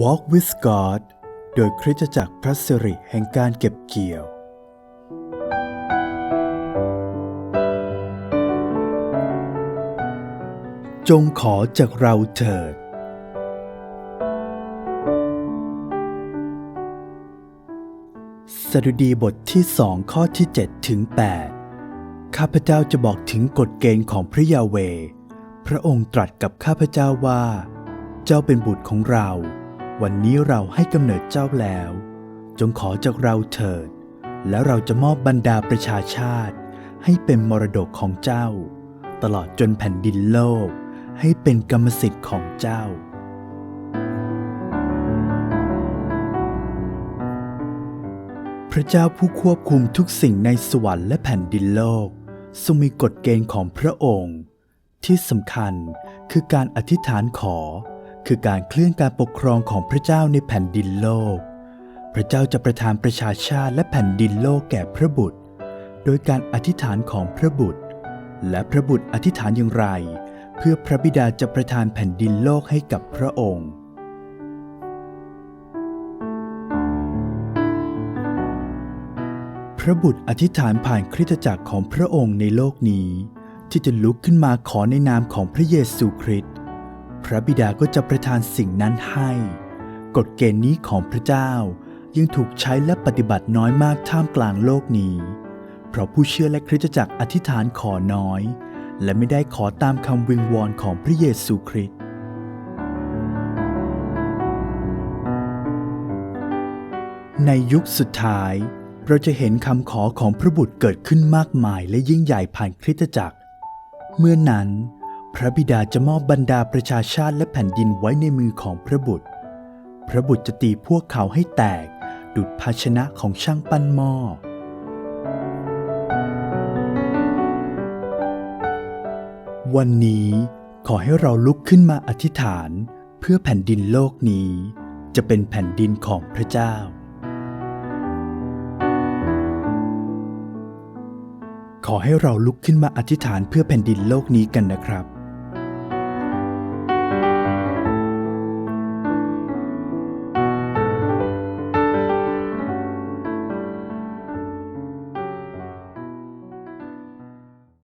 Walk with God โดยคริสตจักรพระสิริแห่งการเก็บเกี่ยว จงขอจากเราเถิด สดุดีบทที่สองข้อที่7ถึง8ข้าพเจ้าจะบอกถึงกฎเกณฑ์ของพระยาเว พระองค์ตรัสกับข้าพเจ้าว่า เจ้าเป็นบุตรของเรา วันนี้เราให้กำเนิดเจ้าแล้ว จงขอจากเราเถิด แล้วเราจะมอบบรรดาประชาชาติ ให้เป็นมรดกของเจ้า ตลอดจนแผ่นดินโลก ให้เป็นกรรมสิทธิ์ของเจ้า พระเจ้าผู้ควบคุมทุกสิ่งในสวรรค์และแผ่นดินโลกทรงมีกฎเกณฑ์ของพระองค์ ที่สำคัญคือการอธิษฐานขอ คือการเคลื่อนการปกครองของพระเจ้าในแผ่นดินโลก พระเจ้าจะประทานประชาชาติและแผ่นดินโลกแก่พระบุตร โดยการอธิษฐานของพระบุตร และพระบุตรอธิษฐานอย่างไร เพื่อพระบิดาจะประทานแผ่นดินโลกให้กับพระองค์พระบุตรอธิษฐานผ่านคริสตจักรของพระองค์ในโลกนี้ ที่จะลุกขึ้นมาขอในนามของพระเยซูคริสต์ พระบิดาก็จะประทานสิ่งนั้นให้ กฎเกณฑ์นี้ของพระเจ้ายังถูกใช้และปฏิบัติน้อยมากท่ามกลางโลกนี้ เพราะผู้เชื่อและคริสตจักรอธิษฐานขอน้อย และไม่ได้ขอตามคำวิงวอนของพระเยซูคริสต์ในยุคสุดท้าย เราจะเห็นคำขอของพระบุตรเกิดขึ้นมากมายและยิ่งใหญ่ผ่านคริสตจักร เมื่อนนั้น พระบิดาจะมอบบรรดาประชาชาติและแผ่นดินไว้ในมือของพระบุตร พระบุตรจะตีพวกเขาให้แตก ดุจภาชนะของช่างปั้นหม้อ วันนี้ขอให้เราลุกขึ้นมาอธิษฐาน เพื่อแผ่นดินโลกนี้ จะเป็นแผ่นดินของพระเจ้า ขอให้เราลุกขึ้นมาอธิษฐานเพื่อแผ่นดินโลกนี้กันนะครับ